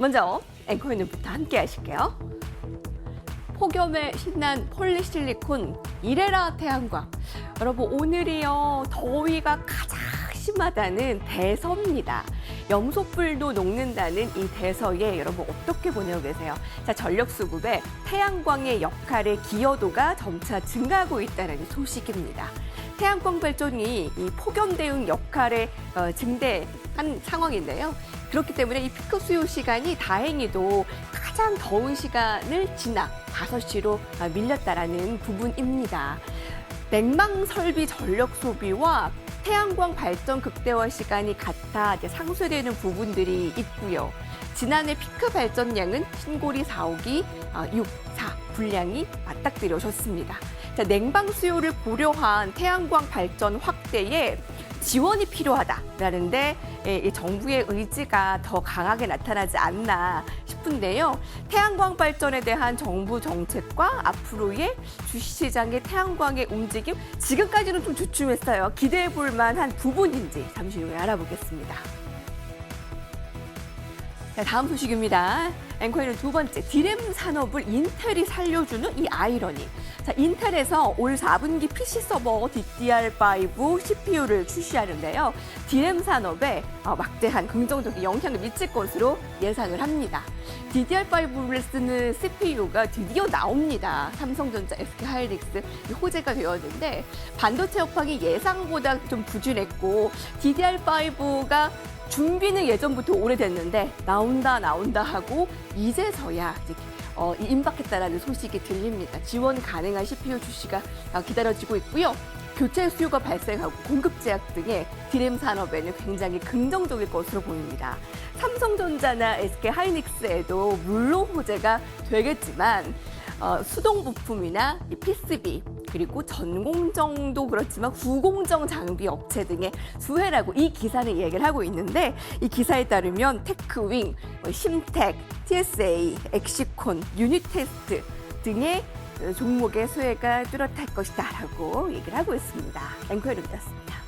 먼저 앵커유는부터 함께 하실게요. 폭염에 신난 폴리실리콘 이래라 태양광. 여러분 오늘이요 더위가 가장 심하다는 대서입니다. 염소불도 녹는다는 이 대서에 여러분 어떻게 보내고 계세요? 자 전력 수급에 태양광의 역할의 기여도가 점차 증가하고 있다는 소식입니다. 태양광 발전이 이 폭염 대응 역할에 어, 증대한 상황인데요. 그렇기 때문에 이 피크 수요 시간이 다행히도 가장 더운 시간을 지나 5시로 밀렸다라는 부분입니다. 냉방 설비 전력 소비와 태양광 발전 극대화 시간이 같아 상쇄되는 부분들이 있고요. 지난해 피크 발전량은 신고리 4호기 6, 4 분량이 맞닥뜨려졌습니다. 자, 냉방 수요를 고려한 태양광 발전 확대에 지원이 필요하다라는데 예, 이 정부의 의지가 더 강하게 나타나지 않나 싶은데요. 태양광 발전에 대한 정부 정책과 앞으로의 주시장의 태양광의 움직임 지금까지는 좀 주춤했어요. 기대해 볼 만한 부분인지 잠시 후에 알아보겠습니다. 자, 다음 소식입니다. 앵커에는 두 번째, 디램 산업을 인텔이 살려주는 이 아이러니. 자, 인텔에서 올 4분기 PC 서버 DDR5 CPU를 출시하는데요. 디램 산업에 어, 막대한 긍정적인 영향을 미칠 것으로 예상을 합니다. DDR5를 쓰는 CPU가 드디어 나옵니다. 삼성전자, SK하이닉스 호재가 되었는데 반도체 업황이 예상보다 좀 부진했고 DDR5가 준비는 예전부터 오래됐는데 나온다 나온다 하고 이제서야 이제 어, 이 임박했다라는 소식이 들립니다. 지원 가능한 CPU 출시가 어, 기다려지고 있고요. 교체 수요가 발생하고 공급 제약 등의 디램 산업에는 굉장히 긍정적일 것으로 보입니다. 삼성전자나 SK 하이닉스에도 물론 호재가 되겠지만 어, 수동 부품이나 이 PCB 그리고 전공정도 그렇지만 후공정 장비 업체 등의 수혜라고 이 기사는 얘기를 하고 있는데 이 기사에 따르면 테크윙, 뭐 심텍, TSA, 엑시콘, 유니테스트 등의 종목의 수혜가 뚜렷할 것이다라고 얘기를 하고 있습니다. 앵커의 룸이었습니다.